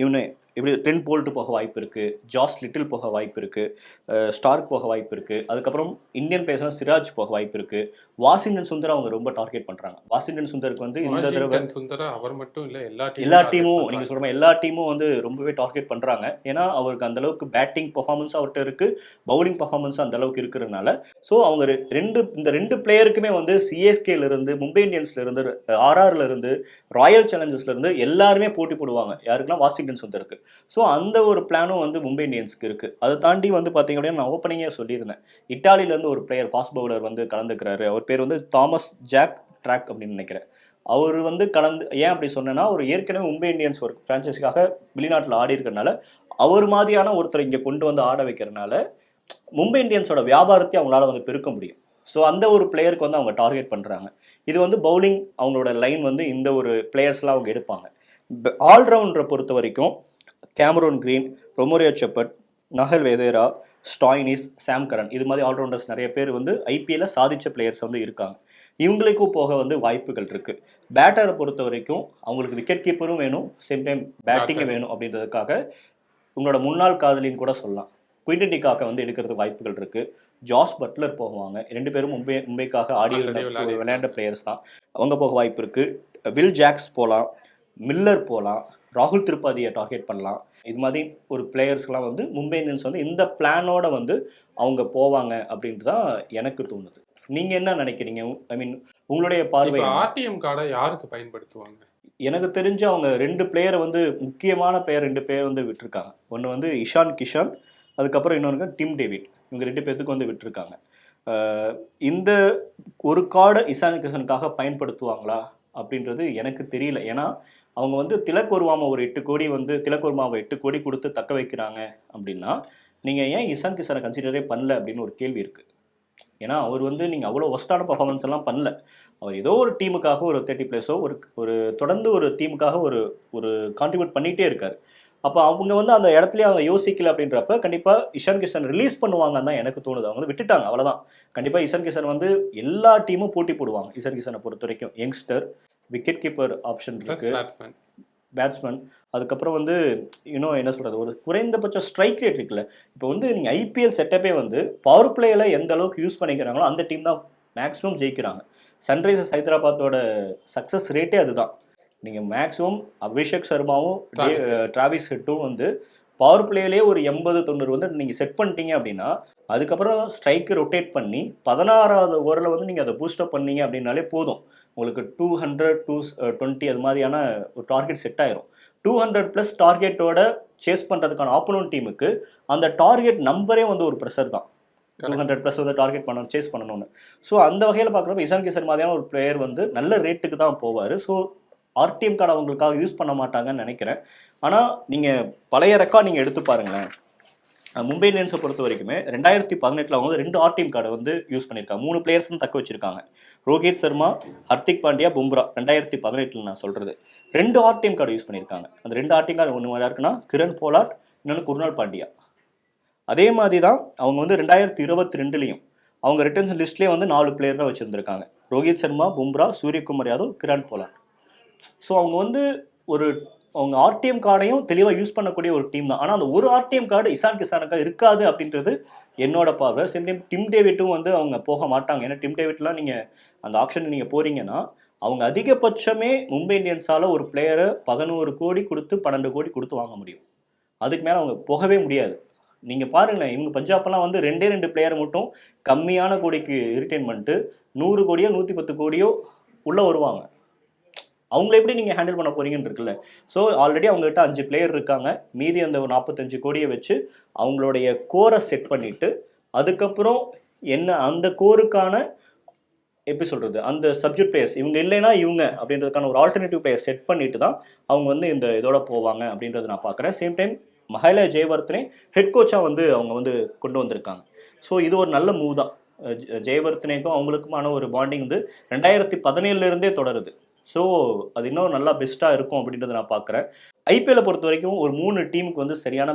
இவனு இப்படி டென் போல்ட்டு போக வாய்ப்பு இருக்குது ஜாஸ் லிட்டில் போக வாய்ப்பு இருக்குது ஸ்டார்க் போக வாய்ப்பு இருக்குது அதுக்கப்புறம் இந்தியன் பேசுகிற சிராஜ் போக வாய்ப்பு இருக்குது வாஷிங்டன் சுந்தர் அவங்க ரொம்ப டார்கெட் பண்ணுறாங்க வாஷிங்டன் சுந்தருக்கு வந்து இந்த தடவை சுந்தரா அவர் மட்டும் இல்ல எல்லா எல்லா டீமும் பண்றாங்க. நீங்க சொல்ற மாதிரி எல்லா டீமும் வந்து ரொம்பவே டார்கெட் பண்றாங்க. ஏன்னா அவருக்கு அந்த அளவுக்கு பேட்டிங் பர்ஃபார்மன்ஸ் அவர்கிட்ட இருக்கு பவுலிங் பர்ஃபார்மன்ஸ் அந்த அளவுக்கு இருக்கிறதுனால. ஸோ அவங்க ரெண்டு இந்த ரெண்டு பிளேயருக்குமே வந்து சிஎஸ்கேல இருந்து மும்பை இந்தியன்ஸ்ல இருந்து ஆர்ஆர்ல இருந்து ராயல் சேலஞ்சர்ஸ்ல இருந்து எல்லாருமே போட்டி போடுவாங்க. யாருக்கெல்லாம் வாஷிங்டன் சுந்தருக்கு. ஸோ அந்த ஒரு பிளானும் வந்து மும்பை இந்தியன்ஸ்க்கு இருக்கு. அதை தாண்டி வந்து பாத்தீங்க அப்படின்னா நான் ஓப்பனிங்கே சொல்லியிருந்தேன். இட்டாலில இருந்து ஒரு பிளேயர் ஃபாஸ்ட் பவுலர் வந்து கலந்துக்கிறாரு. அவர் பேர் வந்து தாமஸ் ஜாக் ட்ராக் அப்படின்னு நினைக்கிறேன். அவர் வந்து கலந்து ஏன் அப்படி சொன்னேன்னா அவர் ஏற்கனவே மும்பை இந்தியன்ஸ் ஒரு ஃப்ரான்ச்சைஸிக்காக வெளிநாட்டில் ஆடி இருக்கறனால அவர் மாதிரியான ஒருத்தர் இங்கே கொண்டு வந்து ஆட வைக்கிறனால மும்பை இந்தியன்ஸோட வியாபாரத்தை அவங்களால வந்து பெருக்க முடியும். ஸோ அந்த ஒரு பிளேயருக்கு வந்து அவங்க டார்கெட் பண்ணுறாங்க இது வந்து பவுலிங் அவங்களோட லைன் வந்து இந்த ஒரு பிளேயர்ஸ்லாம் அவங்க எடுப்பாங்க. ஆல்ரவுண்டரை பொறுத்த வரைக்கும் கேமரோன் கிரீன் ரொமோரியோ செப்பட் நகல் வெதேரா ஸ்டாய்னிஸ் சாம் கரன் இது மாதிரி ஆல்ரவுண்டர்ஸ் நிறைய பேர் வந்து ஐபிஎல்ல சாதிச்ச பிளேயர்ஸ் வந்து இருக்காங்க. இவங்களுக்கும் போக வந்து வாய்ப்புகள் இருக்கு. பேட்டரை பொறுத்த வரைக்கும் அவங்களுக்கு விக்கெட் கீப்பரும் வேணும் சேம் டைம் பேட்டிங்கும் வேணும் அப்படின்றதுக்காக உங்களோட முன்னாள் காதலின்னு கூட சொல்லலாம். குயின்டன் டிகாக்க வந்து எடுக்கிறதுக்கு வாய்ப்புகள் இருக்கு. ஜாஸ் பட்லர் போவாங்க ரெண்டு பேரும் மும்பை மும்பைக்காக ஆடி Already இருந்த விளையாடி விளையாண்ட பிளேயர்ஸ் தான். அவங்க போக வாய்ப்பு இருக்கு. வில் ஜாக்ஸ் போகலாம் மில்லர் போகலாம் ராகுல் திரிபாதியை டார்கெட் பண்ணலாம். இது மாதிரி ஒரு பிளேயர்ஸ்லாம் வந்து மும்பை இந்தியன்ஸ் வந்து இந்த பிளானோட வந்து அவங்க போவாங்க அப்படின்ட்டு தான் எனக்கு தோணுது. நீங்க என்ன நினைக்கிறீங்க? ஐ மீன் உங்களுடைய பார்வை? ஆர்டிஎம் கார்டை யாருக்கு பயன்படுத்துவாங்க? எனக்கு தெரிஞ்சு அவங்க ரெண்டு பிளேயரை வந்து முக்கியமான பிளேயர் ரெண்டு பேர் வந்து விட்டுருக்காங்க. ஒன்று வந்து இஷான் கிஷான் அதுக்கப்புறம் இன்னொன்று டிம் டேவிட். இவங்க ரெண்டு பேர்த்துக்கு வந்து விட்டுருக்காங்க. இந்த ஒரு கார்டை இஷான் கிஷனுக்காக பயன்படுத்துவாங்களா அப்படின்றது எனக்கு தெரியல. ஏன்னா அவங்க வந்து திலக் ஒரு எட்டு கோடி வந்து திலக் எட்டு கோடி கொடுத்து தக்க வைக்கிறாங்க அப்படின்னா நீங்கள் ஏன் இஷான் கிஷனை கன்சிடரே பண்ணல அப்படின்னு ஒரு கேள்வி இருக்குது ஏன்னா அவர் வந்து நீங்கள் அவ்வளோ ஒஸ்டான பர்ஃபார்மன்ஸ் எல்லாம் பண்ணல. அவர் ஏதோ ஒரு டீமுக்காக ஒரு தேர்ட்டி பிளேஸோ ஒரு ஒரு தொடர்ந்து ஒரு டீமுக்காக ஒரு ஒரு கான்ட்ரிபியூட் பண்ணிகிட்டே இருக்கார். அப்போ அவங்க வந்து அந்த இடத்துலயே அவங்க யோசிக்கல அப்படின்றப்ப கண்டிப்பாக இஷான் கிஷன் ரிலீஸ் பண்ணுவாங்கன்னு தான் எனக்கு தோணுது. அவங்க விட்டுட்டாங்க அவ்வளோதான் கண்டிப்பாக இஷான் கிஷன் வந்து எல்லா டீமும் போட்டி போடுவாங்க இஷான் கிஷனை பொறுத்த வரைக்கும். யங்ஸ்டர் விக்கெட் கீப்பர் ஆப்ஷன் இருக்கு. பேட்ஸ்மேன் அதுக்கப்புறம் வந்து இன்னும் என்ன சொல்றது? ஒரு குறைந்தபட்ச ஸ்ட்ரைக் ரேட் இருக்குல்ல. இப்போ வந்து நீங்கள் ஐபிஎல் செட்டப்பே வந்து பவர் பிளேயில் எந்த அளவுக்கு யூஸ் பண்ணிக்கிறாங்களோ அந்த டீம் தான் மேக்ஸிமம் ஜெயிக்கிறாங்க. சன்ரைசர்ஸ் ஹைதராபாத்தோட சக்ஸஸ் ரேட்டே அதுதான். நீங்கள் மேக்ஸிமம் அபிஷேக் சர்மாவும் டிராவிஸ் ஹெட்டும் வந்து பவர் பிளேலேயே ஒரு எண்பது தொண்ணூறு வந்து நீங்கள் செட் பண்ணிட்டீங்க அப்படின்னா அதுக்கப்புறம் ஸ்ட்ரைக்கு ரொட்டேட் பண்ணி பதினாறாவது ஓவரில் வந்து நீங்கள் அதை பூஸ்டப் பண்ணீங்க அப்படின்னாலே போதும். உங்களுக்கு டூ ஹண்ட்ரட் டூ டுவெண்ட்டி அது மாதிரியான ஒரு டார்கெட் செட் ஆயிரும். டூ ஹண்ட்ரட் ப்ளஸ் டார்கெட்டோட சேஸ் பண்ணுறதுக்கான ஆப்போனன்ட் டீமுக்கு அந்த டார்கெட் நம்பரே வந்து ஒரு ப்ரெஷர் தான். டூ ஹண்ட்ரட் ப்ளஸ் வந்து டார்கெட் பண்ணணும் சேஸ் பண்ணணும்னு. ஸோ அந்த வகையில் பார்க்குறப்ப இசான் கிஷன் மாதிரியான ஒரு பிளேயர் வந்து நல்ல ரேட்டுக்கு தான் போவார். ஸோ ஆர்டிஎம் கார்டு அவங்களுக்காக யூஸ் பண்ண மாட்டாங்கன்னு நினைக்கிறேன். ஆனால் நீங்கள் பழைய ரெக்கார்ட் நீங்கள் எடுத்து பாருங்களேன். மும்பை இந்தியன்ஸை பொறுத்த வரைக்குமே ரெண்டாயிரத்தி பதினெட்டில் அவங்க வந்து ரெண்டு ஆர்டிஎம் கார்டை வந்து யூஸ் பண்ணியிருக்காங்க. மூணு பிளேயர்ஸ் தக்க வச்சிருக்காங்க. ரோஹித் சர்மா ஹர்திக் பாண்டியா பும்ரா. ரெண்டாயிரத்தி பதினெட்டில் நான் சொல்கிறது ரெண்டு ஆர்டிஎம் கார்டு யூஸ் பண்ணியிருக்காங்க. அந்த ரெண்டு ஆர்டிஎம் கார்டு ஒன்று இருக்குன்னா கிரண் போலாட் இன்னொன்று குருணால் பாண்டியா. அதே மாதிரி தான் அவங்க வந்து ரெண்டாயிரத்தி இருபத்தி ரெண்டுலேயும் அவங்க ரிட்டர்ன்ஸ் லிஸ்ட்லேயே வந்து நாலு பிளேயர் தான் வச்சுருந்துருக்காங்க. Rohit Sharma Bumrah Suryakumar Yadav Kieron Pollard. So அவங்க வந்து ஒரு அவங்க ஆர்டிஎம் கார்டையும் தெளிவாக யூஸ் பண்ணக்கூடிய ஒரு டீம் தான். ஆனால் அந்த ஒரு ஆர்டிஎம் கார்டு இசான் கிசானுக்காக இருக்காது அப்படின்றது என்னோட பார்வை. சேம் டைம் டிம் டேவிட்டும் வந்து அவங்க போக மாட்டாங்க. ஏன்னா டிம் டேவிட்லாம் நீங்கள் அந்த ஆப்ஷன் நீங்கள் போறீங்கன்னா அவங்க அதிகபட்சமே மும்பை இந்தியன்ஸால் ஒரு பிளேயரை பதினோரு கோடி கொடுத்து பன்னெண்டு கோடி கொடுத்து வாங்க முடியும். அதுக்கு மேலே அவங்க போகவே முடியாது. நீங்கள் பாருங்களேன் இவங்க பஞ்சாப்லாம் வந்து ரெண்டே ரெண்டு பிளேயர் மட்டும் கம்மியான கோடிக்கு ரிட்டைன் பண்ணிட்டு நூறு கோடியோ நூற்றி பத்து கோடியோ உள்ளே வருவாங்க. அவங்கள எப்படி நீங்கள் ஹேண்டில் பண்ண போறீங்கன்னு இருக்குல்ல. ஸோ ஆல்ரெடி அவங்ககிட்ட அஞ்சு பிளேயர் இருக்காங்க. மீதி அந்த ஒரு நாற்பத்தஞ்சு கோடியை வச்சு அவங்களுடைய கோரை செட் பண்ணிட்டு அதுக்கப்புறம் என்ன அந்த கோருக்கான எப்படி சொல்கிறது அந்த சப்ஜெக்ட் பிளேயர்ஸ் இவங்க இல்லைன்னா இவங்க அப்படின்றதுக்கான ஒரு ஆல்டர்னேட்டிவ் பிளேயர் செட் பண்ணிட்டு தான் அவங்க வந்து இந்த இதோட போவாங்க அப்படின்றத நான் பார்க்குறேன். Same time Mahela Jayawardene head கோச்சாக வந்து அவங்க வந்து கொண்டு வந்திருக்காங்க. ஸோ இது ஒரு நல்ல மூவ் தான். ஜெயவர்த்தனைக்கும் ஜெ- அவங்களுக்குமான ஒரு பாண்டிங் வந்து ரெண்டாயிரத்தி பதினேழுல இருந்தே தொடருது. ஸோ அது இன்னும் நல்லா பெஸ்ட்டாக இருக்கும் அப்படின்றத நான் பார்க்குறேன் ஐபிஎல்லை பொறுத்த வரைக்கும் ஒரு மூணு டீமுக்கு வந்து சரியான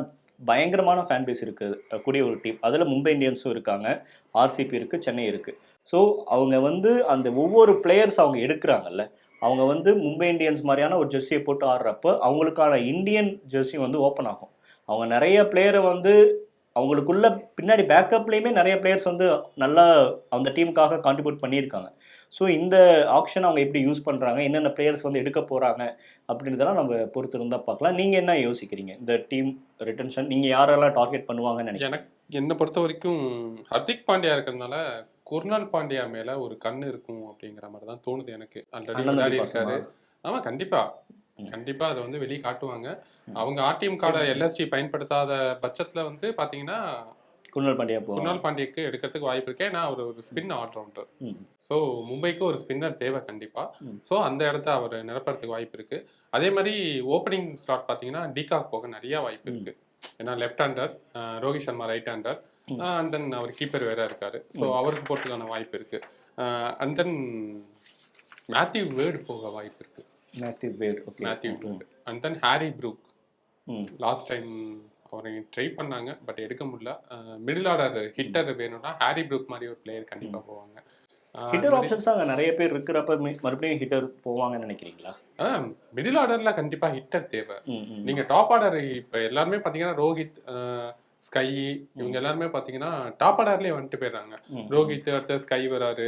பயங்கரமான ஃபேன் பேஸ் இருக்குது கூடிய ஒரு டீம் அதில் மும்பை இந்தியன்ஸும் இருக்காங்க. ஆர்சிபி இருக்குது சென்னை இருக்குது ஸோ அவங்க வந்து அந்த ஒவ்வொரு பிளேயர்ஸ் அவங்க எடுக்கிறாங்கல்ல. அவங்க வந்து மும்பை இந்தியன்ஸ் மாதிரியான ஒரு ஜெர்சியை போட்டு ஆடுறப்போ அவங்களுக்கான இந்தியன் ஜெர்சி வந்து ஓப்பன் ஆகும். அவங்க நிறைய பிளேயரை வந்து அவங்களுக்குள்ள பின்னாடி பேக்கப்லேயுமே நிறைய பிளேயர்ஸ் வந்து நல்லா அந்த டீமுக்காக கான்ட்ரிபியூட் பண்ணியிருக்காங்க. ஸோ இந்த ஆப்ஷன் அவங்க எப்படி யூஸ் பண்ணுறாங்க என்னென்ன பிளேயர்ஸ் வந்து எடுக்க போகிறாங்க அப்படின்றதெல்லாம் நம்ம பொறுத்து இருந்தால் பார்க்கலாம். நீங்கள் என்ன யோசிக்கிறீங்க? இந்த டீம் ரிட்டன்ஷன் நீங்கள் யாரெல்லாம் டார்கெட் பண்ணுவாங்கன்னு நினைக்கிறீங்க? எனக்கு என்னை பொறுத்த வரைக்கும் ஹர்திக் பாண்டியா இருக்கிறதுனால குர்னால் பாண்டியா மேல ஒரு கண்ணு இருக்கும் அப்படிங்கிற மாதிரி தான் தோணுது எனக்கு. ஆல்ரெடி விளையாடி இருக்காரு? ஆமா கண்டிப்பா. கண்டிப்பா அதை வந்து வெளியே காட்டுவாங்க. அவங்க ஆர்டிஎம் கார்டை எல்எஸ்டி பயன்படுத்தாத பட்சத்துல வந்து பாத்தீங்கன்னா குணால் பாண்டியா போவாங்க. குணால் பாண்டியக்கு எடுக்கிறதுக்கு வாய்ப்பு இருக்கு. ஏன்னா அவர் ஒரு ஸ்பின் ஆல்ரவுண்டர். ஸோ மும்பைக்கு ஒரு ஸ்பின்னர் தேவை கண்டிப்பா. ஸோ அந்த இடத்த அவர் நிரப்புறதுக்கு வாய்ப்பு இருக்கு. அதே மாதிரி ஓப்பனிங் ஸ்லாட் பார்த்தீங்கன்னா டிகாக் போக நிறைய வாய்ப்பு இருக்கு. ஏன்னா left hander Rohit Sharma right hander. And then our keeper வேற இருக்காரு. ஸோ அவருக்கு போறதுக்கான வாய்ப்பு இருக்கு. அண்ட் தென் மேத்யூ வேர்டு போக வாய்ப்பு இருக்கு. Matthew okay Matthew Wade and then Harry Brook last time அவரை ட்ரை பண்ணாங்க பட் எடுக்க முடியல. மிடில் ஆர்டர் ஹிட்டர் வேணும்னா ஹாரி ப்ரூக் மாதிரி ஒரு பிளேயர் கண்டிப்பா போவாங்க. ஹிட்டர் ஆப்ஷன்ஸ் அங்க நிறைய பேர் இருக்கிறப்ப மறுபடியும் ஹிட்டர் போவாங்கன்னு நினைக்கிறீங்களா? மிடில் ஆர்டர்ல கண்டிப்பா ஹிட்டர் தேவை. நீங்க டாப் ஆர்டர் இப்ப எல்லாருமே பாத்தீங்கன்னா ரோஹித் ஸ்கை இவங்க எல்லாருமே பாத்தீங்கன்னா டாப் ஆர்டர்லயே வந்துட்டு போயிடுறாங்க. ரோஹித் அடுத்த ஸ்கை வராரு.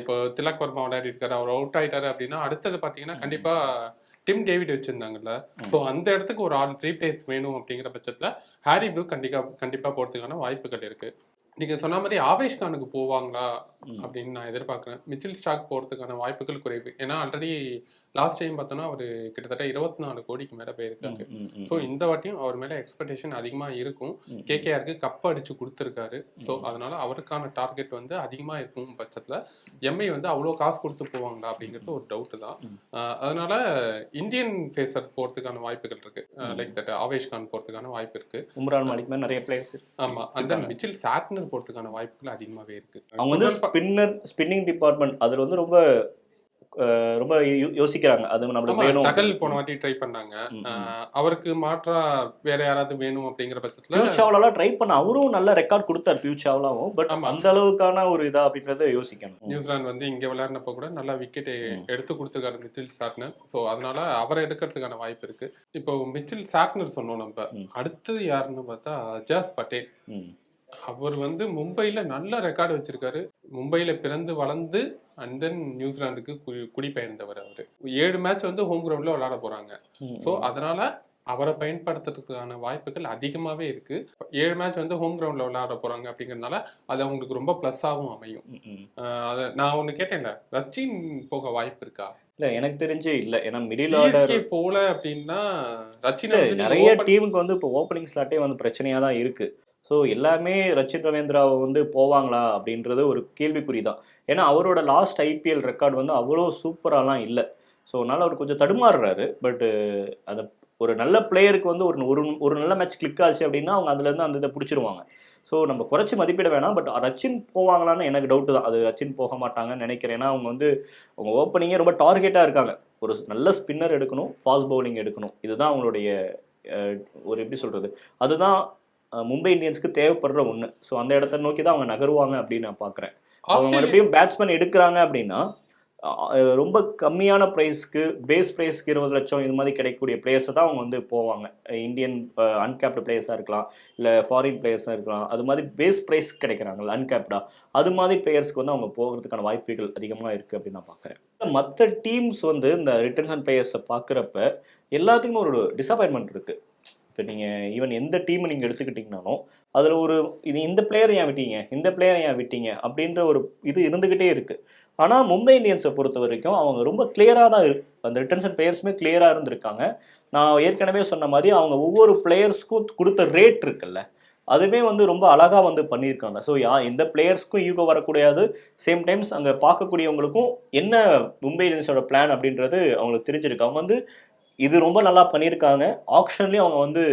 இப்போ திலக் வர்மா விளையாடி இருக்காரு அவர் அவுட் ஆயிட்டாரு அப்படின்னா அடுத்தது பாத்தீங்கன்னா கண்டிப்பா டிம் டேவிட் வச்சிருந்தாங்கல்ல. சோ அந்த இடத்துக்கு ஒரு ஆள் ரீப்ளேஸ் வேணும் அப்படிங்கிற பட்சத்துல ஹாரி ப்ரூக் கண்டிப்பா கண்டிப்பா போறதுக்கான வாய்ப்புகள் இருக்கு. நீங்க சொன்ன மாதிரி ஆவேஷ் கானுக்கு போவாங்களா. அப்படின்னு நான் எதிர்பார்க்கிறேன். மிச்சில் ஸ்டாக் போறதுக்கான வாய்ப்புகள் குறைவு. ஏன்னா ஆல்ரெடி லாஸ்ட் டைம் பார்த்தோம்னா அவர் கிட்டத்தட்ட இருபத்தி நாலு கோடிக்கு மேல போயிருக்காரு. ஸோ இந்த வாட்டியும் அவர் மேல எக்ஸ்பெக்டேஷன் அதிகமா இருக்கும். கேகேஆருக்கு கப் அடிச்சு கொடுத்துருக்காரு. ஸோ அதனால அவருக்கான டார்கெட் வந்து அதிகமா இருக்கும் பட்சத்துல எம்ஐ வந்து அவ்வளோ காசு கொடுத்து போவாங்களா அப்படிங்கிறது ஒரு டவுட் தான். அதனால இந்தியன் ஃபேஸர் போறதுக்கான வாய்ப்புகள் இருக்கு. லைக் தட் ஆவேஷ் கான் போறதுக்கான வாய்ப்பு இருக்கு. உம்ரான் மாலிக் மாதிரி நிறைய பிளேயர்ஸ் ஆமா அந்த மிச்சில் சாட்னர் போறதுக்கான வாய்ப்புகள் அதிகமாவே இருக்கு. அவங்க வந்து ஸ்பின்னர் ஸ்பின்னிங் டிபார்ட்மெண்ட் அதுல வந்து ரொம்ப ரொம்ப யோசிக்கிறாங்க. அது நம்மளுக்கு வேணும். சகல் போன வாட்டி ட்ரை பண்ணாங்க. அவருக்கு மாற்றா வேற யாராவது வேணும் அப்படிங்கிற பட்சத்துல பியூ சாவ்லாலாம் ட்ரை பண்ண அவரும் நல்ல ரெக்கார்ட் கொடுத்தாரு பியூ சாவ்லாவும் பட். அந்த அளவுக்கான ஒரு இதா அப்படின்றத யோசிக்கணும். நியூசிலாந்து வந்து இங்க விளையாடினப்ப கூட நல்லா விக்கெட் எடுத்து கொடுத்துருக்காரு மிச்சில் சாட்னர் ஸோ அதனால அவரை எடுக்கிறதுக்கான வாய்ப்பு இருக்கு. இப்போ மிச்சில் சாட்னர் சொன்னோம் நம்ம. ம். அடுத்தது யாருன்னு பார்த்தா அஜாஸ் பட்டேல். அவர் வந்து மும்பைல நல்ல ரெக்கார்டு வச்சிருக்காரு. மும்பைல பிறந்து வளர்ந்து அண்ட் தென் நியூசிலாந்துக்கு குடி குடிபெயர்ந்தவர் அவரு. ஏழு மேட்ச் வந்து ஹோம் கிரவுண்ட்ல விளையாட போறாங்க. ஸோ அதனால அவரை பயன்படுத்துறதுக்கான வாய்ப்புகள் அதிகமாவே இருக்கு. ஏழு மேட்ச் வந்து ஹோம் கிரவுண்ட்ல விளையாட போறாங்க அப்படிங்கறதுனால அது அவங்களுக்கு ரொம்ப பிளஸ்ஸாகவும் அமையும். அத நான் ஒண்ணு கேட்டேன்ல. ரச்சின் போக வாய்ப்பு இருக்கா? இல்ல எனக்கு தெரிஞ்சு இல்ல. ஏன்னா மிடில் ஆர்டர் போல அப்படின்னா ரச்சின் நிறைய டீமுக்கு வந்து இப்போ ஓப்பனிங் ஸ்லாட்டே வந்து பிரச்சனையா தான் இருக்கு. ஸோ எல்லாமே ரச்சின் ரவீந்திராவை வந்து போவாங்களா அப்படின்றது ஒரு கேள்விக்குறி தான். ஏன்னா அவரோட லாஸ்ட் ஐபிஎல் ரெக்கார்ட் வந்து அவ்வளோ சூப்பராலாம் இல்லை. ஸோ அதனால் அவர் கொஞ்சம் தடுமாறுறாரு. பட்டு அந்த ஒரு நல்ல பிளேயருக்கு வந்து ஒரு ஒரு ஒரு நல்ல மேட்ச் கிளிக் ஆச்சு அப்படின்னா அவங்க அதுலேருந்து அந்த இதை பிடிச்சிருவாங்க. ஸோ நம்ம குறைச்சி மதிப்பிட வேணாம். பட் ரச்சின் போவாங்களான்னு எனக்கு டவுட்டு தான். அது ரச்சின் போக மாட்டாங்கன்னு நினைக்கிறேன். ஏன்னா அவங்க வந்து அவங்க ஓப்பனிங்கே ரொம்ப டார்கெட்டாக இருக்காங்க. ஒரு நல்ல ஸ்பின்னர் எடுக்கணும் ஃபாஸ்ட் பவுலிங் எடுக்கணும். இதுதான் அவங்களுடைய ஒரு எப்படி சொல்கிறது அதுதான் மும்பை இந்தியன்ஸ்க்கு தேவைப்படுற ஒன்று ஸோ அந்த இடத்த நோக்கி தான் அவங்க நகருவாங்க அப்படின்னு நான் பார்க்குறேன் அவங்க மறுபடியும் பேட்ஸ்மேன் எடுக்கிறாங்க அப்படின்னா ரொம்ப கம்மியான ப்ரைஸ்க்கு பேஸ் ப்ரைஸ்க்கு இருபது லட்சம் இது மாதிரி கிடைக்கக்கூடிய பிளேயர்ஸை தான் அவங்க வந்து போவாங்க. இந்தியன் அன்கேப்டு பிளேயர்ஸாக இருக்கலாம் இல்லை ஃபாரின் பிளேயர்ஸாக இருக்கலாம். அது மாதிரி பேஸ் ப்ரைஸ் கிடைக்கிறாங்கல்ல அன்கேப்டா அது மாதிரி பிளேயர்ஸ்க்கு வந்து அவங்க போகிறதுக்கான வாய்ப்புகள் அதிகமாக இருக்குது அப்படின்னு நான் பார்க்குறேன் மற்ற டீம்ஸ் வந்து இந்த ரிட்டர்ன்ஸ் பிளேயர்ஸை பார்க்குறப்ப எல்லாத்துக்குமே ஒரு டிசப்பாயின்மெண்ட் இருக்குது இப்போ நீங்கள் ஈவன் எந்த டீம் நீங்கள் எடுத்துக்கிட்டிங்கனாலும் அதில் ஒரு இது இந்த பிளேயரை ஏன் விட்டீங்க? இந்த பிளேயரை ஏன் விட்டீங்க? அப்படின்ற ஒரு இது இருந்துக்கிட்டே இருக்குது ஆனால் மும்பை இந்தியன்ஸை பொறுத்த வரைக்கும் அவங்க ரொம்ப கிளியராக தான் இரு- அந்த ரிட்டர்ன்ஸ் பிளேயர்ஸுமே கிளியராக இருந்திருக்காங்க. நான் ஏற்கனவே சொன்ன மாதிரி அவங்க ஒவ்வொரு பிளேயர்ஸ்க்கும் கொடுத்த ரேட் இருக்குல்ல அதுவே வந்து ரொம்ப அழகாக வந்து பண்ணியிருக்காங்க. ஸோ யா எந்த பிளேயர்ஸ்க்கும் ஈகோ வரக்கூடாது. சேம் டைம்ஸ் அங்கே பார்க்கக்கூடியவங்களுக்கும் என்ன மும்பை இந்தியன்ஸோட பிளான் அப்படின்றது அவங்களுக்கு தெரிஞ்சிருக்கு. அவங்க வந்து இது ரொம்ப நல்லா பண்ணியிருக்காங்க. ஆக்ஷன்லேயும் அவங்க வந்து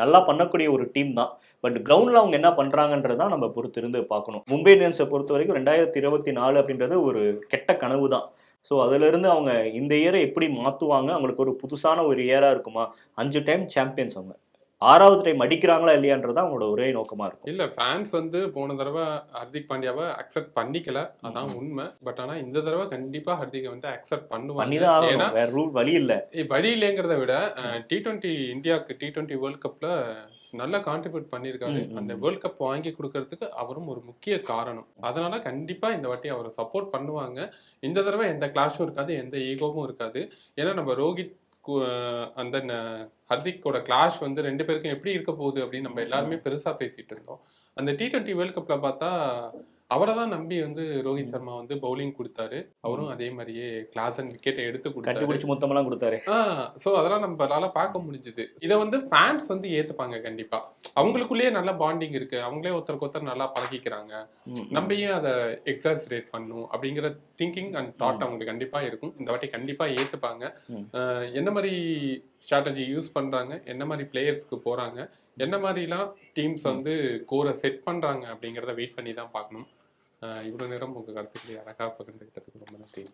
நல்லா பண்ணக்கூடிய ஒரு டீம் தான். பட் கிரவுண்டில் அவங்க என்ன பண்ணுறாங்கன்றது தான் நம்ம பொறுத்து இருந்து பார்க்கணும். மும்பை இந்தியன்ஸை பொறுத்த வரைக்கும் ரெண்டாயிரத்தி இருபத்தி நாலு அப்படின்றது ஒரு கெட்ட கனவு தான். ஸோ அதுலேருந்து அவங்க இந்த இயரை எப்படி மாற்றுவாங்க அவங்களுக்கு ஒரு புதுசான ஒரு இயராக இருக்குமா? அஞ்சு டைம் சாம்பியன்ஸ் அவங்க. ஆறாவது டைம் அடிக்கிறாங்களா இல்லையான்றது அவங்களோட ஒரே நோக்கமாக இருக்கும். இல்ல ஃபேன்ஸ் வந்து போன தடவை ஹர்திக் பாண்டியாவை அக்செப்ட் பண்ணிக்கல. அதான் உண்மை. பட் ஆனா இந்த தடவை கண்டிப்பா ஹர்திகை வந்து அக்செப்ட் பண்ணி பண்ணுவாங்க வேற ரூல் வழி இல்லை. வழி இல்லைங்கிறத விட டி டுவெண்ட்டி இந்தியாவுக்கு டி டுவெண்ட்டி வேர்ல்ட் கப்ல நல்லா கான்ட்ரிபியூட் பண்ணியிருக்காரு. ம், அந்த. வேர்ல்ட் கப் வாங்கி கொடுக்கறதுக்கு அவரும் ஒரு முக்கிய காரணம். அதனால கண்டிப்பா இந்த வாட்டி அவரை சப்போர்ட் பண்ணுவாங்க. இந்த தடவை எந்த கிளாஷும் இருக்காது எந்த ஈகோவும் இருக்காது. ஏன்னா நம்ம ரோஹித் அந்த ஹர்திக்கோட கிளாஷ் வந்து ரெண்டு பேருக்கும் எப்படி இருக்க போகுது அப்படின்னு நம்ம எல்லாருமே பெருசா பேசிட்டு இருந்தோம். அந்த டி டுவெண்ட்டி வேர்ல்ட் கப்ல பார்த்தா அவரை தான் நம்பி வந்து ரோஹித் சர்மா வந்து பவுலிங் கொடுத்தாரு. அவரும் அதே மாதிரியே கிளாஸ் அண்ட் விக்கெட்டை எடுத்து கொடுத்தாரு. மொத்தமெல்லாம் கொடுத்தாரு. சோ அதெல்லாம் நம்மளால பார்க்க முடிஞ்சது. இதை வந்து ஃபேன்ஸ் வந்து ஏத்துப்பாங்க கண்டிப்பா. அவங்களுக்குள்ளேயே நல்ல பாண்டிங் இருக்கு. அவங்களே ஒருத்தருக்கு ஒருத்தர் நல்லா பழகிக்கிறாங்க. நம்ம ஏன் அதை எக்ஸாஜரேட் பண்ணும் அப்படிங்கிற திங்கிங் அண்ட் தாட் அவங்களுக்கு கண்டிப்பா இருக்கும். இந்த வாட்டி கண்டிப்பா ஏத்துப்பாங்க. என்ன மாதிரி ஸ்ட்ராட்டஜி யூஸ் பண்றாங்க? என்ன மாதிரி பிளேயர்ஸ்க்கு போறாங்க? என்ன மாதிரிலாம் டீம்ஸ் வந்து கோரை செட் பண்றாங்க அப்படிங்கிறத வெயிட் பண்ணி தான் பார்க்கணும். இவ்வளோ இவ்வளவு நேரம் உங்கள் கருத்துக்களை அழகா பகிர்ந்துக்கிட்டதுக்கு ரொம்ப நன்றி.